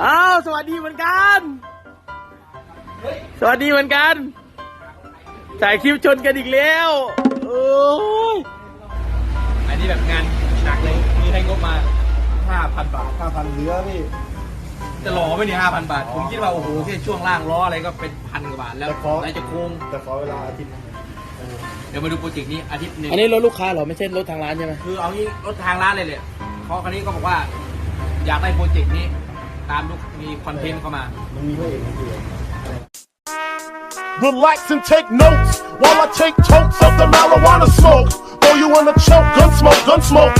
อ้าวสวัสดีเหมือนกัน สวัสดีเหมือนกันถ่ายคลิปชนกันอีกแล้วโอ้ยอันนี้แบบงานหนักเลยมีให้งบมา5,000บาท ห้าพันเหลือพี่ จะหล่อไหมเนี่ย5,000 บาท ผมคิดว่าโอ้โหแค่ช่วงล่างล้ออะไรก็เป็นพันกว่าบาทแล้วแต่ขอไหนจะโค้งแต่ขอเวลาอาทิตย์เดี๋ยวมาดูโปรเจกต์นี้อาทิตย์หนึง อันนี้รถลูกค้าเหรอไม่ใช่รถทางร้านใช่ไหมคือเอางี้รถทางร้านเลยเลยเขาคันนี้ก็บอกว่า อยากได้โปรเจกต์นี้ ตามลูกมีคอนเทนต์เข้ามา มันมีพระเอกนะพี่ Relax and take notes while I take totes of the marijuana smoke. Throw you in a choke, gun smoke, gun smoke.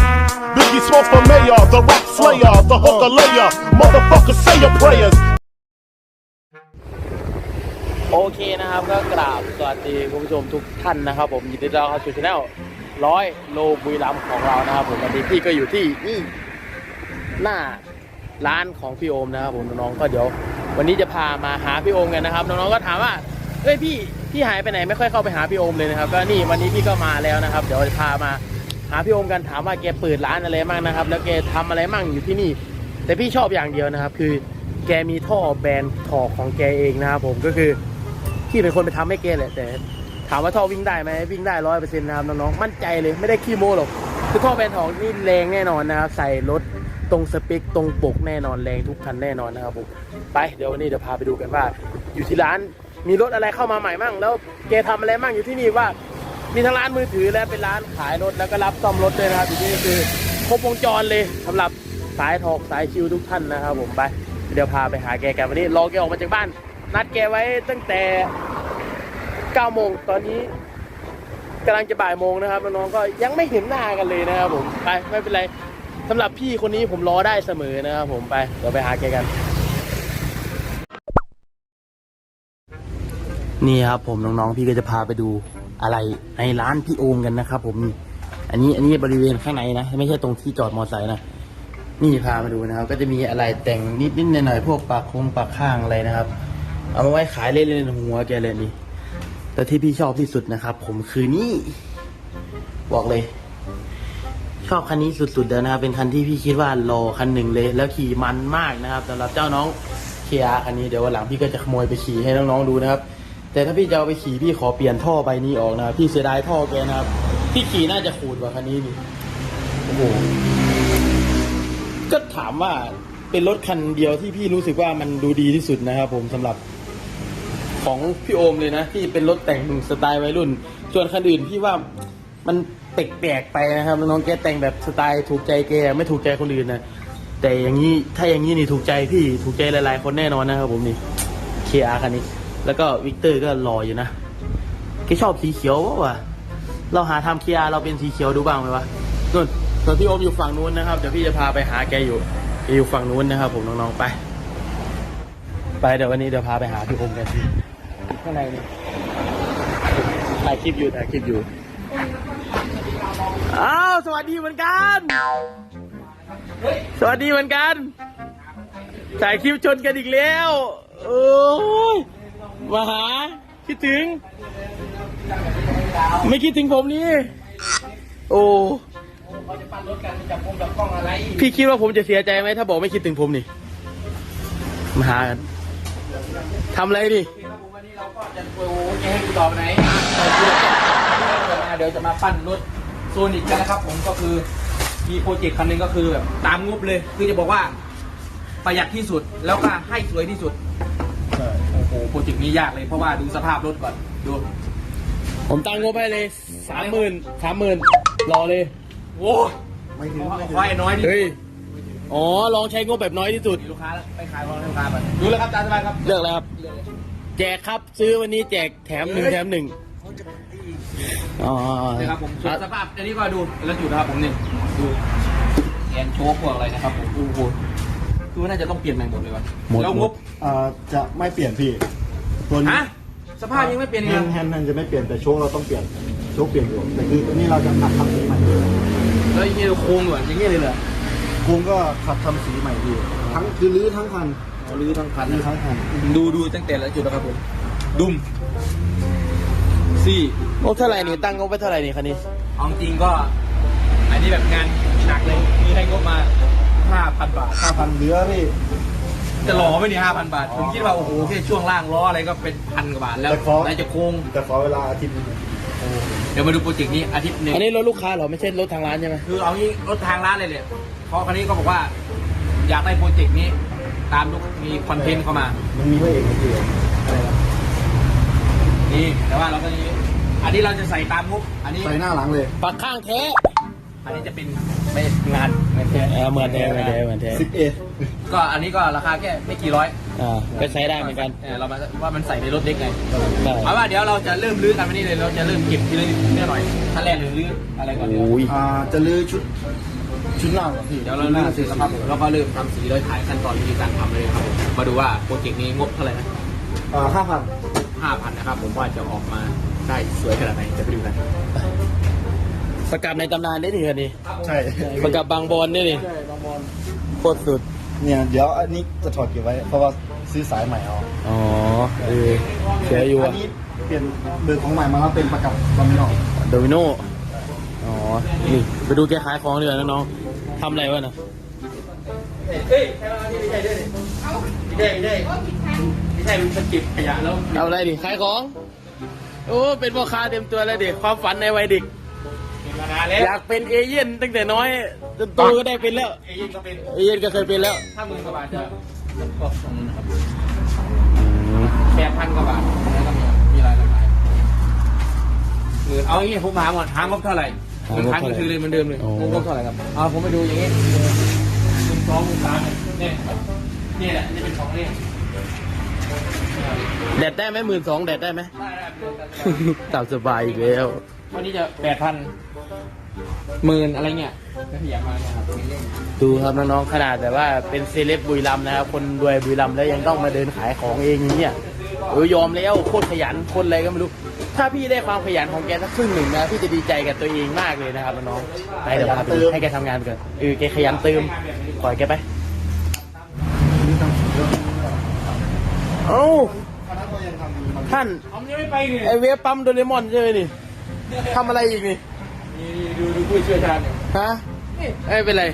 Biggie smoke for mayor, the rap slayer, the hooker layer. Motherfucker, say your prayers. โอเคนะครับก็กราบสวัสดีคุณผู้ชมทุกท่านนะครับ ผมยินดีต้อนรับเข้าสู่ช anel ร้อยโลบุรีรัมย์ของเรานะครับผมวันนี้พี่ก็อยู่ที่นี่หน้า ร้านของพี่โอมนะครับผมน้องๆก็เดี๋ยว วันนี้จะพามาหาพี่โอมกันนะครับน้องๆก็ถามว่าเอ้ยพี่พี่หายไปไหนไม่ค่อยเข้าไปหาพี่โอมเลยนะครับ ก็นี่วันนี้พี่ก็มาแล้วนะครับ เดี๋ยวจะพามาหาพี่โอมกันถามว่าแกเปิดร้านอะไรมั่งนะครับ แล้วแกทำอะไรมั่งอยู่ที่นี่ แต่พี่ชอบอย่างเดียวนะครับ คือแกมีท่อแบรนด์ถอกของแกเองนะครับผมก็คือพี่เป็นคนไปทำให้แกแหละแต่ถามว่าท่อวิ่งได้ไหมวิ่งได้ร้อยเปอร์เซ็นต์นะครับน้องๆมั่นใจเลยไม่ได้ขี้โม้หรอกคือท่อแบรนด์ทองนี่แรงแน่นอนนะครับ ใส่รถ ตรงสเปคตรงปกแน่นอนแรงทุกคันแน่นอนนะครับผมไปเดี๋ยววันนี้เดี๋ยวพาไปดูกันว่า อยู่ที่ร้านมีรถอะไรเข้ามาใหม่มั่งแล้วแกทำอะไรมั่งอยู่ที่นี่ว่า มีทั้งร้านมือถือและเป็นร้านขายรถแล้วก็รับซ่อมรถด้วยนะครับอยู่ที่นี่คือครบวงจรเลยสำหรับสายถอกสายชิวทุกท่านนะครับผมไปเดี๋ยวพาไปหาแกกันวันนี้รอแกออกมาจากบ้าน นัดแกไว้ตั้งแต่9โมงตอนนี้กำลังจะบ่ายโมงนะครับน้องๆก็ยังไม่เห็นหน้ากันเลยนะครับผมไปไม่เป็นไรำหรับพี่คนนี้ผมรอได้เสมอนะครับผมไปเดี๋ยวไปหาแกกัน นี่ครับผมน้องๆพี่ก็จะพาไปดูอะไรในร้านพี่โอมกันนะครับ ผมนี่อันนี้อันนี้บริเวณข้างในนะไม่ใช่ตรงที่จอดมอเตอร์ไซค์นะนี่พามาดูนะครับ ก็จะมีอะไรแต่งนิดๆหน่อยๆพวกปากคงปากข้างอะไรนะครับ เอามาไว้ขายเล่นๆหัวแกเลยนี่แต่ที่พี่ชอบที่สุดนะครับ ผมคือนี่บอกเลย อบคันนี้สุดๆแล้วนะครับ เป็นคันที่พี่คิดว่ารอคันหนึ่งเลย แล้วขี่มันมากนะครับสำหรับเจ้าน้องเคียคันนี้เดี๋ยววันหลังพี่ก็จะขโมยไปขี่ให้น้องๆดูนะครับ แต่ถ้าพี่จะเอาไปขี่พี่ขอเปลี่ยนท่อใบนี้ออกนะครับพี่เสียดายท่อแกนะครับพี่ขี่น่าจะขูดกว่าคันนี้นี่โอ้โหก็ถามว่าเป็นรถคันเดียวที่พี่รู้สึกว่ามันดูดีที่สุดนะครับ ผมสำหรับของพี่โอมเลยนะที่เป็นรถแต่งสไตล์วัยรุ่น ส่วนคันอื่นพี่ว่ามัน แปลกๆไปนะครับ น้องแกแต่งแบบสไตล์ถูกใจแกไม่ถูกใจคนอื่นนะแต่อย่างนี้ถ้าอย่างนี้นี่ถูกใจพี่ถูกใจหลายๆ คนแน่นอนนะครับผมนี่เคียร์คันนี้ แล้วก็วิกเตอร์ก็รออยู่นะแกชอบสีเขียววะเราหาทำเคียร์เราเป็นสีเขียวดูบ้างไหมวะนู่นส่วนพี่โอมอยู่ฝั่งนู้นนะครับเดี๋ยวพี่จะพาไปหาแกอยู่แกอยู่ฝั่งนู้นนะครับ ผมน้องๆไป ไปเดี๋ยววันนี้เดี๋ยวพาไปหาพี่โอมกันข้างในนี่ถ่ายคลิปอยู่ถ่ายคลิปอยู่ อ้าวสวัสดีเหมือนกัน สวัสดีเหมือนกันถ่ายคลิปชนกันอีกแล้วโอ้ยมาหาคิดถึง ไม่คิดถึงผมนี่ โอ้เขาจะปั้นรถกันจับกล้องอะไรพี่คิดว่าผมจะเสียใจไหมถ้าบอกไม่คิดถึงผมนี่ มาหากันทำอะไรดิเคครับผมวันนี้เราก็จะโอ้โหจะให้ดูต่อไปไหนเดี๋ยวจะมาปั้นรถ โซนิกกันนะครับ ผมก็คือมีโปรเจกต์คันหนึงก็คือแบบตามงบเลย คือจะบอกว่าประหยัดที่สุดแล้วก็ให้สวยที่สุดโอ้โหโปรเจกต์นี้ยากเลยเพราะว่าดูสภาพรถก่อนดูผมตั้งงบให้เลยสามหมื่นสามหมื่นรอเลย โอ้ยไม่ถึงขอไม่ถึงขอให้น้อยดิเฮ้ย อ๋อ ลองใช้งบแบบน้อยที่สุดลูกค้าไปขายของลูกค้าไปดูเลยครับตามสบายครับเลือกแล้วครับแจกครับ ซื้อวันนี้แจกแถมหนึ่งแถมหนึ่ง อ๋อนี่ครับผมส่วนสภาพอันนี้ก็ดูแล้วจุดนะครับผมนี่ดูแอนโชคพวกอะไรนะครับผมโอ้โหคือว่าน่าจะต้องเปลี่ยนใหม่หมดเลยวะหมดแล้วงบอ่าจะไม่เปลี่ยนพี่ตัวนี้ฮะสภาพยังไม่เปลี่ยนแฮเลยนด์แฮนด์แฮนด์จะไม่เปลี่ยนแต่โชคเราต้องเปลี่ยนโชคเปลี่ยนอยู่แต่คือตัวนี้เราจะขัดทำสีใหม่แล้วอย่างเงี้ยโค้งเหมือนอย่างเงี้ยเลยเหรอคุงก็ขัดทำสีใหม่พี่ทั้งคือรื้อทั้งคันเอาลื้อทั้งคันรื้อนะทั้งคันดูดูตั้งแต่ละจุดนะครับผมดุม ซี่ งบเท่าไหร่นี่ตั้งงบไว้เท่าไหร่นี่คันนี้เอาจริงก็ อันนี้แบบงานหนักเลย มีให้งบมา 5,000 บาท ห้าพันเหลือพี่จะหล่อไหมเนี่ยห้าพันบาท ผมคิดว่า โอ้โห แค่ช่วงล่างล้ออะไรก็เป็นพันกว่าบาท แล้วแต่ขอไหนจะโค้ง แต่ขอเวลาอาทิตย์หนึงเดี๋ยวมาดูโปรเจกต์นี้อาทิตย์หนึ่ง อันนี้รถลูกค้าเหรอไม่ใช่รถทางร้านใช่ไหมคือเอางี้รถทางร้านเลยเลยเพราะคันนี้ก็บอกว่า อยากได้โปรเจกต์นี้ ตามลูกมีคอนเทนต์เข้ามา มันมีพระเอกในเรื่อง นี่แต่ว่าเราก็นี้อันนี้เราจะใส่ตามงบอันนี้ ใส่หน้าหลังเลย ปักข้างแท้อันนี้จะเป็นไม่งานไม่แท้เออเหมือนแท้เหมือนแท้เหมือนแท้สิบเอก็อันนี้ก็ราคาแค่ไม่กี่ร้อยอ่าก็ใช้ได้เหมือนกันเออเรามาว่ามันใส่ในรถเล็กไงได้เอาว่าเดี๋ยวเราจะเริ่มรื้อกันวันนี้เลยเราจะเริ่มเก็บทีละนิดทีละหน่อยขั้นแรกเลยรื้ออะไรก่อนเดี๋ยวโอ้ยอ่าจะลื้อชุดชุดหน้าครับพี่เดี๋ยวเราเริ่มซื้อแล้วครับแล้วก็เริ่มทำสีโดยถ่ายขั้นตอนวิธีการทำเลยครับผมมาดูว่าโปรเจกต์นี้งบเท่าไหร่นะอ่าห้าพัน ห้าพันนะครับ ผมว่าจะออกมาได้สวยขนาดไหนจะไปดูกันประกับในตำนานได้ดิคันนี้ใช่ประกับบางบอลนี่ดิใช่บางบอลโคตรสุดเนี่ยเดี๋ยวอันนี้จะถอดเก็บไว้ เพราะว่าซื้อสายใหม่เอาอ๋อเออเสียอยู่อัอะนนี้เปลี่ยนเบอร์ของใหม่มาแล้วเป็นประกับลามิโนโดมิโนอ๋อนี่ไปดูแกขายของดีกว่านะน้องทำอะไรวะนะเฮ้ยใช่ไหมไม่ใช่ด้วยไม่ได้ไม่ได้ไม่ ใช่มันเก็บขยะแล้วเอาอะไรดิขายของ โอ้ เป็นพ่อค้าเต็มตัวแล้วเด็กความฝันในวัยเด็กมานานแล้วอยากเป็นเอเย่นตั้งแต่น้อยจนโตก็ได้เป็นแล้ว เอเย่นก็เป็นเอเย่นก็เคยเป็นแล้วถ้าหมื่นกว่าบาทจะก็ตรงนั้นนะครับแปดพันกว่าบาทแล้วก็มีมีรายละลายหมื่นเอาอย่างงี้ผมหาก่อนหางบเท่าไหร่หนึ่งพันก็คือเลยเหมือนเดิมเลยงบเท่าไหร่ครับเอาผมไปดูอย่างงี้หนึ่งสองหนึ่งสามเนี่ยนี่แหละนี่เป็นของเล่น แดดได้ไหมหมื่นสองแดดได้ไหมได้ได้ตามสบายอีกแล้ว วันนี้จะแปดพันหมื่นอะไรเงี้ยก็ขยันมาเนี่ยครับเล่นดูครับน้องๆขนาดแต่ว่าเป็นเซเลบบุรีรัมย์นะครับ คนรวยบุรีรัมย์แล้วยังต้องมาเดินขายของเองอย่างเงี้ยเออยอมแล้วโคตรขยันคนอะไรก็ไม่รู้ ถ้าพี่ได้ความขยันของแกสักครึ่งหนึ่งนะพี่จะดีใจกับตัวเองมากเลยนะครับน้องๆไปเดี๋ยวพาไปดูให้แกทำงานก่อนเออแกขยันเติมปล่อยแกไป เอ้าท่านผมยังไม่ไปเลยไอเวฟปั๊มโดเรมอนใช่ไหมนี่ทำอะไรอีกนี่นี่ดูดูผู้เชี่ยวชาญเนี่ยฮะไม่เป็นไร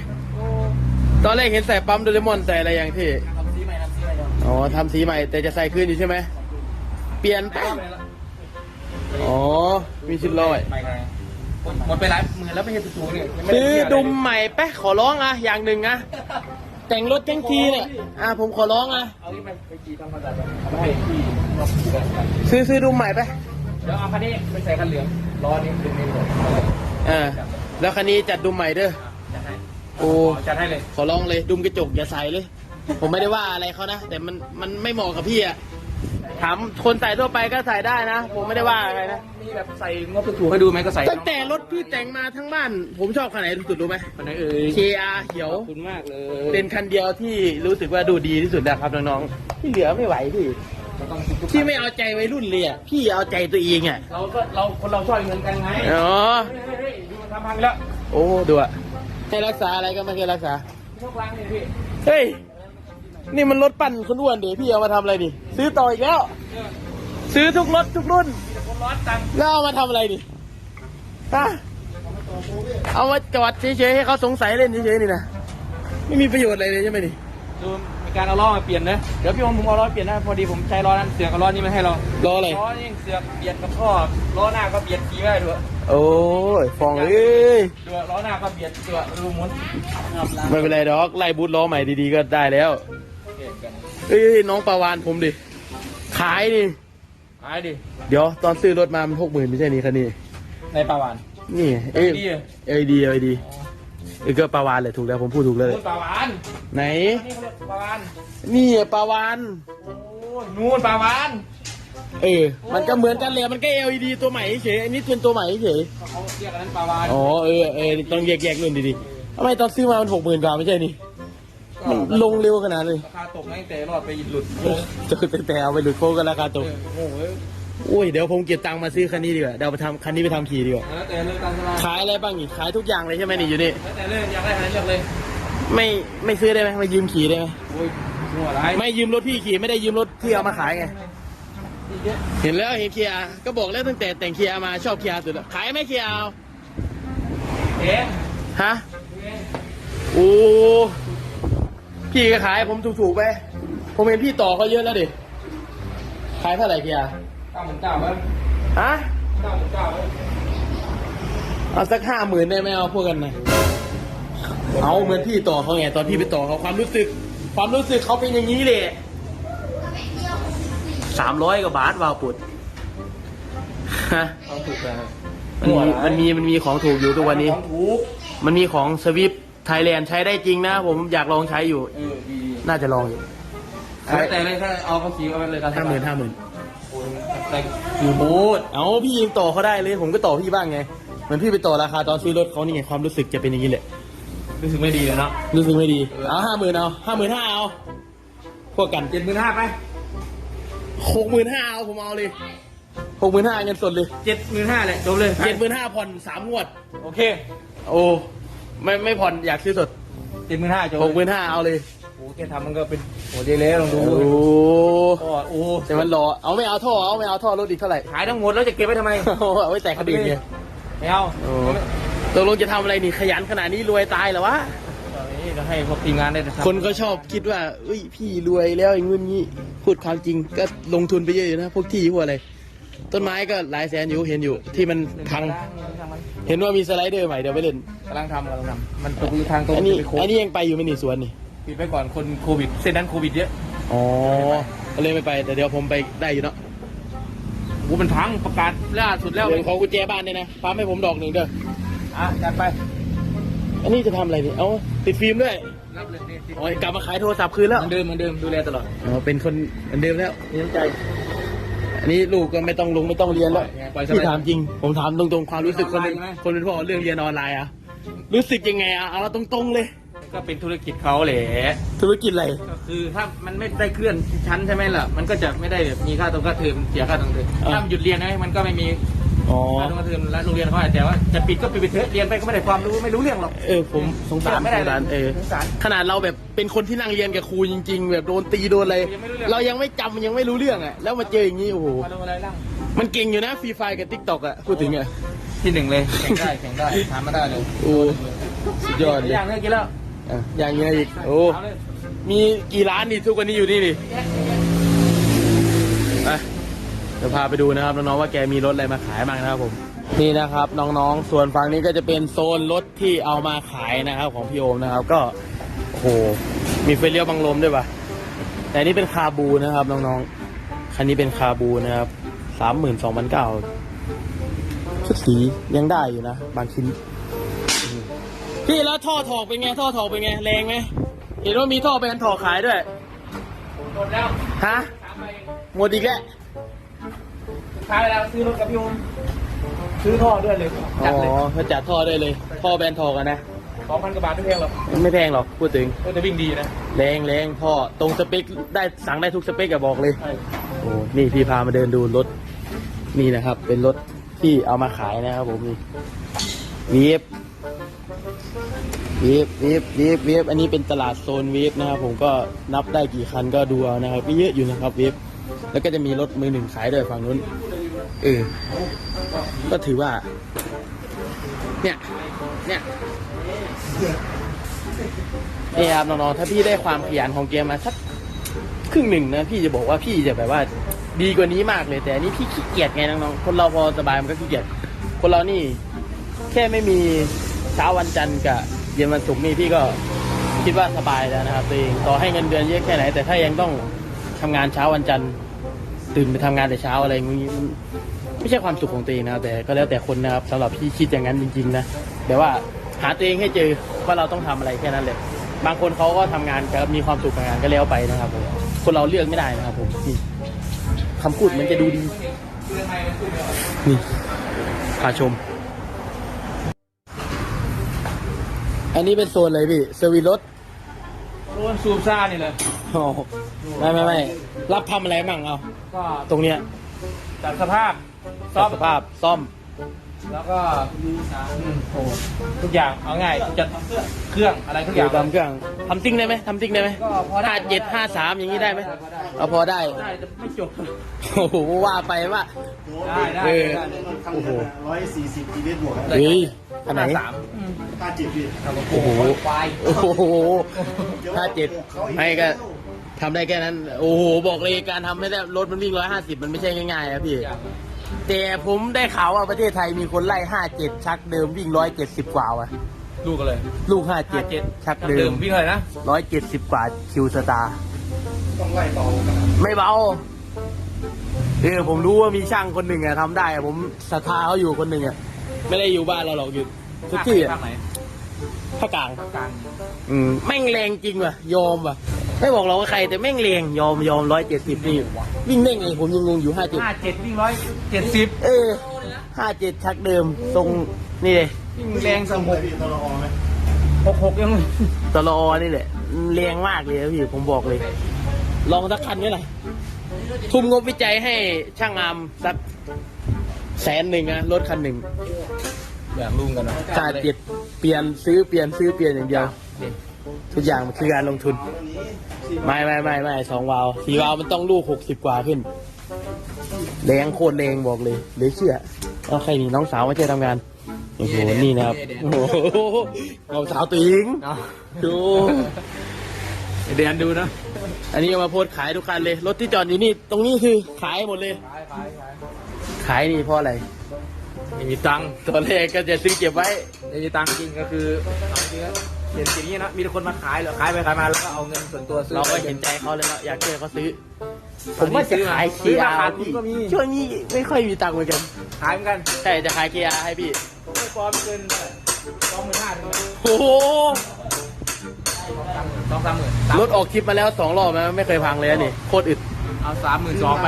ตอนแรกเห็นใส่ปั๊มโดเรมอนใส่อะไรอย่างที่ทำซีใหม่ทำซีใหม่เดี๋ยวอ๋อทำสีใหม่แต่จะใส่คืนอยู่ใช่ไหมเปลี่ยนไปเอาไปแล้วอ๋อมีชุดลอยไปไงหมดไปหลายหมื่นแล้วไม่ใช่ตัวๆเนี่ยยังไม่ไซื้อเที่ยวะไรดุมใหม่ไปขอร้องอะอย่างหนึ่งอะ แต่งรถทั้งทีเนี่ย อะผมขอร้องอะเอาที่ไปไปขี่ทำความสะอาดไปเอาไปให้พี่เราขี่กันไปซื้อซื้อดุมใหม่ไป เดี๋ยวเอาคันนี้ไปใส่คันเหลืองล้อนี้ดึงนี้หมดเออแล้วคันนี้จัดดุมใหม่เด้อจัดให้โอ้จัดให้เลย ขอร้องเลยดุมกระจกอย่าใส่เลย ผมไม่ได้ว่าอะไรเขานะ แต่มันมันไม่เหมาะกับพี่อะ ถามคนใส่ทั่วไปก็ใส่ได้นะ ผมไม่ได้ว่าอะไรนะ มีแบบใส่งบถูกๆให้ดูไหมก็ใส่ตั้งแต่รถพี่แต่งมาทั้งบ้าน ผมชอบคันไหนที่สุดรู้ไหมคันไหนเอ่ย KR เขียว ขอบคุณมากเลยเป็นคันเดียวที่รู้สึกว่าดูดีที่สุดนะครับน้องๆ ที่เหลือไม่ไหวพี่ เราต้องคิดทุกพี่ไม่เอาใจวัยรุ่นเลยอะ พี่เอาใจตัวเองอะเราก็เราคนเราชอบเหมือนกันไงอ๋อเฮ้ยเฮ้ยดูมันทำพังแล้วโอ้ดูอะให้รักษาอะไรก็ไม่เคยรักษา ยกล้างเลยพี่ เฮ้ย นี่มันรถปั่นคนอ้วนเดี๋ยวพี่เอามาทำอะไรดิ ซื้อต่ออีกแล้ว ซื้อทุกรถทุกรุ่นคนร้อนตังค์แล้วเอามาทำอะไรดิฮะเอามาจอดเฉยๆให้เขาสงสัยเล่นเฉยๆนี่นะไม่มีประโยชน์อะไรเลยใช่ไหมนี่ดูมีการเอาล้อมาเปลี่ยนนะ เดี๋ยวพี่ผมผมเอาล้อเปลี่ยนนะพอดีผมใช้ล้อนั้นเสือกกับล้อนี้มาให้เรารออะไร ล้อนี่เสือกเปลี่ยนกับท่อล้อหน้าก็เปลี่ยนขี่ได้ด้วยโอ้ยฟองเอ้ยด้วยล้อหน้าก็เปลี่ยนตัวรูหมุน ไม่เป็นไรดอกไล่บูทล้อใหม่ดีๆก็ได้แล้ว เปลี่ยนกันเอ้ยน้องปาวานผมดิ ขายดิหายดิ เดี๋ยวตอนซื้อรถมามันหกหมื่นไม่ใช่นี่คันนี้ ในปลาวาน นี่เอ้ยดีอะเอ้ยดีเอ้ยดีเอ้ยก็ปาวานเลยถูกแล้วผมพูดถูกเลย นู่นปลาวานไหน นี่เขาเรียกปลาวานนี่ปาวานโอ้นู่นปลาวานเออ มันก็เหมือนกันเลยมันก็ LED ตัวใหม่เฉยอันนี้เป็นตัวใหม่เฉยเขาเรียกอันนั้นปลาวาน อ๋อเออเออต้องแยกแยกรุ่นดีๆทำไมตอนซื้อมามันหกหมื่นกว่าไม่ใช่นี่มัน ลงเร็วขนาดเลยราคาตกตั้งแต่รอดไปหลุดจะแต่เอาไปหลุดโค้งกันราคาตกโอ้โหอุ้ยเดี๋ยวผมเก็บตังค์มาซื้อคันนี้ดีกว่าเดี๋ยวเอาไปทำคันนี้ไปทำขี่ดีกว่าแล้วแต่เลือกตามสบายขายอะไรบ้างนี่ขายทุกอย่างเลยใช่ไหมนี่อยู่นี่แล้วแต่เลือกอยากได้อะไรเลือกเลย ไม่ไม่ซื้อได้ไหมไม่ยืมขี่ได้ไหมโอ้ยหัวร้ายไม่ยืมรถพี่ขี่ไม่ได้ยืมรถที่เอามาขายไงเห็นแล้วเห็นเคียร์ก็บอกแล้วตั้งแต่แต่งเคียร์มาชอบเคียร์สุดแล้วขายไหมเคียร์เอาเอ๊ะฮะโอ้ พี่ก็ขายผมถูกๆไป ผมเห็นพี่ต่อเขาเยอะแล้วดิ ขายเท่าไหร่เกียร์เก้าหมื่นเก้าเว้ยฮะเก้าหมื่นเก้าเว้ยเอาสักห้าหมื่นได้ไหมเอาพวกกันนะเอาเหมือนพี่ต่อเขาไงตอนพี่ไปต่อเขาความรู้สึก ความรู้สึกเขาเป็นอย่างนี้เลยสามร้อยกว่าบาทวาวปุดฮะเอาถูกแล้วมันมีมันมีมันมีของถูกอยู่ทุกวันนี้ ของถูก มันมีของสวิฟ ไทยแลนด์ใช้ได้จริงนะ ผมอยากลองใช้อยู่ เออดีน่าจะลองอยู่แล้วแต่เลยถ้าเอาเขาสีเอาไปเลยห้าหมื่นห้าหมื่นโอ้ยแต่อยู่บูดเอาพี่ยิงต่อเขาได้เลย ผมก็ต่อพี่บ้างไง เหมือนพี่ไปต่อราคาตอนซื้อรถเขานี่ไงความรู้สึกจะเป็นอย่างนี้แหละ รู้สึกไม่ดีเลยเนาะรู้สึกไม่ดี เอาห้าหมื่นเอาห้าหมื่นห้าเอาพวกกันเจ็ดหมื่นห้าไปหกหมื่นห้าเอาผมเอาเลยหกหมื่นห้าเงินสดเลยเจ็ดหมื่นห้าเลยจบเลยเจ็ดหมื่นห้าผ่อนสามงวด โอเค โอ้ ไม่ไม่ผ่อนอยากซื้อสดเจ็ดหมื่นห้าจบหกหมื่นห้าเอาเลย โอ้แค่ทำมันก็เป็นโอ้เจแล้วลองดูโอ้ก็โอ้แต่มันรอเอาไม่เอาท่อเอาไม่เอาท่อรถอีกเท่าไหร่ขายทั้งหมดแล้วจะเก็บไว้ทำไมเอาไว้แต่คดีไงไม่เอาโอ้ตกลงจะทำอะไรนี่ขยันขนาดนี้รวยตายเหรอวะตอนนี้ก็ให้พวกทีมงานได้ทำคนก็ชอบคิดว่าอุ้ยพี่รวยแล้วอย่างงี้งี้พูดความจริงก็ลงทุนไปเยอะอยู่นะพวกที่พวกอะไร ต้นไม้ก็หลายแสนอยู่เห็นอยู่ที่มันพัง เห็นว่ามีสไลเดอร์ใหม่เดี๋ยวไปเล่นกำลังทำกำลังทำมันตกอยู่ทางตรงอันนี้จะไปโค้งอันนี้ยังไปอยู่ไหม่นี่สวนนี่ปิดไว้ก่อนคนโควิดเส้นนั้นโควิดเยอะอ๋อก็เลยไม่ไปแต่เดี๋ยวผมไปได้อยู่เนาะโอ้มันพังประกาศล่าสุดแล้วเรื่องของกุญแจบ้านเนี่ยนะปั๊มให้ผมดอกหนึ่งเด้ออะจัดไป อันนี้จะทำอะไรนี่เอาติดฟิล์มด้วยรับเลยนี่โอ้ยกลับมาขายโทรศัพท์คืนแล้วเหมือนเดิมเหมือนเดิมดูแลตลอดอ๋อเป็นคนเหมือนเดิมแล้วมีน้ำใจ อันนี้ลูกก็ไม่ต้องลงไม่ต้องเรียนแล้วปล่อยสบายที่ถามจริง ผมถามตรงๆความรู้สึกคนเป็นออนไลน์ใช่ไหมคนเป็นพ่อเรื่องเรียนออนไลน์อะรู้สึกยังไงอะเอาตรงๆเลย ก็เป็นธุรกิจเขาแหละ ธุรกิจอะไร ก็คือถ้ามันไม่ได้เคลื่อนชั้นใช่ไหมล่ะ มันก็จะไม่ได้แบบมีค่าตรงค่าเทอมเสียค่าตรงเทอมอ่า ถ้ามันหยุดเรียนนะมันก็ไม่มี อ๋อค่าตรงค่าเทอมและโรงเรียนเขาอาจจะแต่ว่าจะปิดก็ปิดไปเถอะเรียนไปก็ไม่ได้ความรู้ไม่รู้เรื่องหรอกเออผมสงสารไม่ได้สงสารเลยเออสงสาร ขนาดเราแบบเป็นคนที่นั่งเรียนกับครูจริง ๆ แบบโดนตีโดนอะไรยังไม่รู้เรื่อง เรายังไม่จำยังไม่รู้เรื่องอะแล้วมาเจออย่างนี้โอ้โหมาดูอะไรล่างมันเก่งอยู่นะฟรีไฟกับทิกตอกอะพูดถึงอะที่หนึ่งเลยแข่งได้แข่งได้ทำมาได้เลยโอ้สุดยอดเลยอย่างเนี้ยกินแล้วอะอย่างเงี้ยอีกโอ้เอาเลยมีกี่ร้านนี่ทุกวันนี้อยู่นี่นี่ไป เดี๋ยวพาไปดูนะครับน้องๆว่าแกมีรถอะไรมาขายบ้างนะครับผมนี่นะครับน้องๆ ส่วนฝั่งนี้ก็จะเป็นโซนรถที่เอามาขายนะครับของพี่โอมนะครับก็โหมีไฟรเลียวบังลมด้วยปะแต่นี่เป็นคาบูนะครับน้องๆคันนี้เป็นคาบูนะครับสามหมื่นสองพันเก้าชุดสียังได้อยู่นะบางชิ้นพี่แล้วท่อถอกเป็นไงท่อถอกเป็นไงแรงไหมเห็นว่ามีท่อแบนถอกขายด้วยหมดแล้วฮะหมดอีกแล้ว ขายแล้วซื้อรถกับพี่โอมซื้อท่อด้วยเลยอ๋จัดเลยอเขาจัดท่อได้เลย ท่อแบนถอกอะนะสองพันกว่าบาทไม่แพงหรอกไม่แพงหรอกพูดถึงก็จะวิ่งดีนะแรงแรงท่อตรงสเปคได้สั่งได้ทุกสเปคอะบอกเลยใช่โอ้นี่พี่พามาเดินดูรถนี่นะครับ เป็นรถที่เอามาขายนะครับผมนี่วีฟวีฟวีฟวีฟวีฟอันนี้เป็นตลาดโซนวีฟนะครับผมก็นับได้กี่คันก็ดูเอานะครับมีเยอะอยู่นะครับวีฟแล้วก็จะมีรถมือหนึ่งขายด้วยฝั่งนู้น เออ ก็ถือว่า เนี่ย เนี่ยนี่ครับน้องๆถ้าพี่ได้ความขยันของเกมมาสักครึ่งหนึ่งนะพี่จะบอกว่าพี่จะแบบว่า ดีกว่านี้มากเลยแต่อันนี้พี่ขี้เกียจไงน้องๆคนเราพอสบายมันก็ขี้เกียจคนเรานี่ แค่ไม่มีเช้าวันจันทร์กับเย็นวันศุกร์นี่พี่ก็คิดว่าสบายแล้วนะครับตัวเองต่อให้เงินเดือนเยอะแค่ไหน แต่ถ้ายังต้องทำงานเช้าวันจันทร์ ตื่นไปทำงานแต่เช้าอะไรอย่างนี้มันไม่ใช่ความสุขของตัวเองนะครับแต่ก็แล้วแต่คนนะครับสำหรับพี่คิดอย่างนั้นจริงๆนะแต่ว่าหาตัวเองให้เจอว่าเราต้องทำอะไรแค่นั้นเลยบางคนเขาก็ทำงานก็มีความสุขกับงานก็แล้วไปนะครับผมคนเราเลือกไม่ได้นะครับผมนี่คำพูดมันจะดูดีนี่พาชม อันนี้เป็นโซนอะไรพี่เซอร์วิสรถ โดนซูมซ่านี่เลยอ๋อไม่ไม่ไม่รับทำอะไรมั่งเอา ก็ตรงเนี้ยจัดสภาพซ่ซ่ออมมสภาพซ่อม แล้วก็อืมโอ้ทุกอย่างเอาง่ายจัดเครื่องอะไรทุกอเกี่ย่ายงวกับเครื่องทำซิ่งได้ไหมทำซิ่งได้ไหมก็พอได้ห้าเจ็ดห้าสามอย่างนี้ได้ไหมเอาพอได้ ได้แต่ไม่จบโอ้โหว่าไปว่า ได้ได้เออ ได้ โอ้โห ร้อยสี่สิบกิโลบวกเฮ้ย อันไหน สามห้าจิตพี่โอ้โหควายโอ้โหห้าเจ็ดไม่ก็ทำได้แค่นั้น โอ้โห บอกเลยการทำไม่ได้ รถมันวิ่งร้อยห้าสิบมันไม่ใช่ง่ายๆนะพี่ แต่ผมได้ข่าวว่าประเทศไทยมีคนไล่ห้าเจ็ดชักเดิมวิ่งร้อยเจ็ดสิบกว่าว่ะ ลูกกันเลยลูกห้าเจ็ดเจ็ดชักเดิมวิ่งเลยนะร้อยเจ็ดสิบกว่าคิวสตาร์ต้องไล่ต่อกันไม่เบาเออผมรู้ว่ามีช่างคนหนึ่งอะทำได้อะผมศรัทธาเขาอยู่คนหนึ่งอะ ไม่ได้อยู่บ้านเราหรอกอยู่ทุกที่อะภาคไหนภาคกลางภาคกลางอืมแม่งแรงจริงว่ะยอมว่ะไม่บอกเราว่าใครแต่แม่งแรงยอมยอมร้อยเจ็ดสิบนี่วิ่งได้ไงผมยังงงอยู่ห้าเจ็ดห้าเจ็ดวิ่งร้อยเจ็ดสิบเออห้าเจ็ดชักเดิมทรงนี่เลยวิ่งแรงสต้องมไปบพี่ตลอไหมหกหกยังตลอนี่แหละแรงมากเลยนะพี่ผมบอกเลย ลองสักคันไหมล่ะทุ่มงบวิจัยให้ช่างงามสัก แสนหนึ่งนะรถคันหนึ่งอยากรุ่งกันนะจ่ายเจ็ดเปลี่ยนซื้อเปลี่ยนซื้อเปลี่ยนอย่างเดียว ทุกอย่างมันคือการลงทุน ไม่ไม่ไม่ไม่สองวาล์วสี่วาล์วมันต้องลูกหกสิบกว่าขึ้นแรงโคตรแรงบอกเลยเหลยเชื่อเอาใครนี่น้องสาวมาช่วยทำงานโอ้โหนี่นะครับโอ้โหเอาสาวตัวหญิงดูเดือนดูนะ อันนี้เอามาโพสต์ขายทุกคันเลย รถที่จอดอยู่นี่ ตรงนี้คือขายหมดเลย ขายขายขาย ขายนี่เพราะอะไรไม่มีตังค์ตอนแรกก็จะซื้อเก็บไว้ไม่มีตังค์จริงก็คือเอาจริงแล้วเห็นสิ่งนี้นะมีแต่คนมาขายเหรอขายไปขายมาแล้วก็เอาเงินส่วนตัวซื้อเราก็เห็นใจเขาเลยเนาะอยากช่วยเขาซื้อ ผมว่าจะขายซื้เคีอยราคาร์ทุนพี่ก็มีช่วงนี้ไม่ค่อยมีตังค์เหมือนกันขายเหมือนกันใช่จะขายเคียร์ให้พี่ไม่พอไม่เกินสองหมื่นห้าถึงโอ้โหสองสามหมื่นรถออกคลิปมาแล้วสองรอบนะไม่เคยพังเลยนะนี่โคตรอึด เอาสามหมื่นสองไป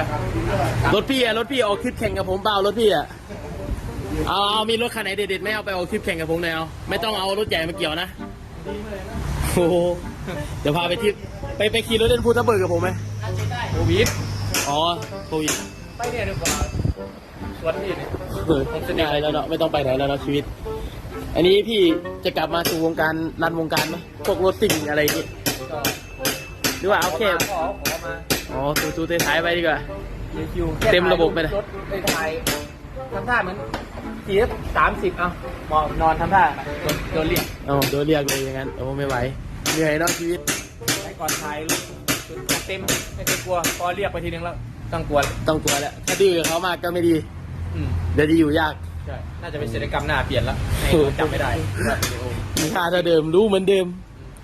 รถพี่อะรถพี่ออกคลิปแข่งกับผมเปล่ารถพี่อะเอาเอามีรถคันไหนเด็ดๆไหม่เอาไปออกคลิปแข่งกับผมแนวไม่ต้องเอารถใหญ่มาเกี่ยวนะโอ้โหเดี๋ยวพาไปทริปไปไปขี่รถเล่นพูทับเบิร์กกับผมไหมโควิดอ๋อโควิดไปเนี่ยดีกว่าสวนนี่เนี่ยเออไม่ได้แล้วเนาะไม่ต้องไปไหนแล้วเนาะชีวิต อันนี้พี่จะกลับมาสู่วงการรันวงการไหมพวกรถติ่งอะไรอย่างงี้ก็หรือว่าเอาแค่ขอขอมา อ๋อตูตูท้ายๆไปดีกว่าคิวเต็มระบบไปเลย รถไปถ่ายทำท่าเหมือนสี่สามสิบเอาหมอบนอนทำท่าโดนโดนเรียกเอาโดนเรียกเลยอย่างนั้นโอ้ไม่ไหวเหนื่อยเนาะชีวิตให้ก่อนถ่ายรถจนเต็มไม่เคยกลัวพอเรียกไปทีนึงแล้วต้องกลัวต้องกลัวแล้วถ้าดื้อกับเขามากก็ไม่ดี อืมเดี๋ยวจะอยู่ยากใช่น่าจะเป็นศิลปกรรมหน้าเปลี่ยนแล้วให้เขาจำไม่ได้ว่าวิดีโอ มีค่าเท่าเดิมรู้เหมือนเดิม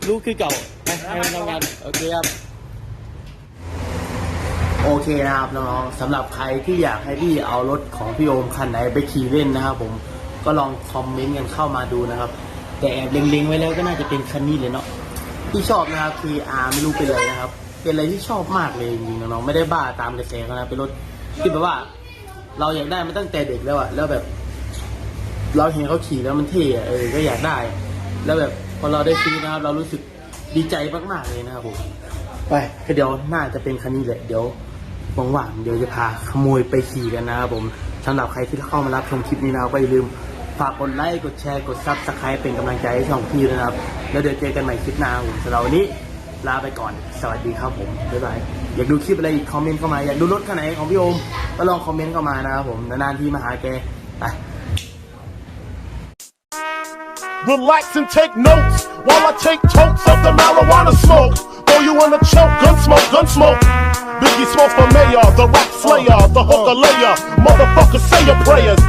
รู้คือเก่าไปให้มันทำงานโอเคครับ โอเคนะครับน้องๆสำหรับใครที่อยากให้พี่เอารถของพี่โอมคันไหนไปขี่เล่นนะครับผมก็ลองคอมเมนต์กันเข้ามาดูนะครับ แต่แอบเล็งๆไว้แล้วก็น่าจะเป็นคันนี้เลยเนาะที่ชอบนะครับ KR ไม่รู้เป็นอะไรนะครับ เป็นอะไรที่ชอบมากเลยจริงๆน้องๆไม่ได้บ้าตามกระแสเขานะเป็นรถที่แบบว่า เราอยากได้มันตั้งแต่เด็กแล้วอะแล้วแบบ เราเห็นเขาขี่แล้วมันเท่อะเออก็อยากได้ แล้วแบบพอเราได้ซื้อนะครับ เรารู้สึกดีใจมากๆเลยนะครับผมไปก็เดี๋ยวน่าจะเป็นคันนี้แหละเดี๋ยว ว่างๆเดี๋ยวจะพาขโมยไปขี่กันนะครับผมสำหรับใครที่เข้ามารับชมคลิปนี้นะครับก็อย่าลืมฝากกดไลค์กดแชร์กดซับสไครป์เป็นกำลังใจให้ช่องพี่ด้วยนะครับ แล้วเดี๋ยวเจอกันใหม่คลิปหน้าผมสำหรับวันนี้ลาไปก่อน สวัสดีครับผมบ๊ายบายอยากดูคลิปอะไรอีกคอมเมนต์เข้ามาอยากดูรถคันไหนของพี่โอมก็ลองคอมเมนต์เข้ามานะครับผมนานๆที่มาหาแกไป Relax and take notes while I take totes of the marijuana smoke. Throw you in a choke, gun smoke, gun smoke. Biggie smoke for mayor, the rock slayer, the hooker layer. Motherfucker, say your prayers.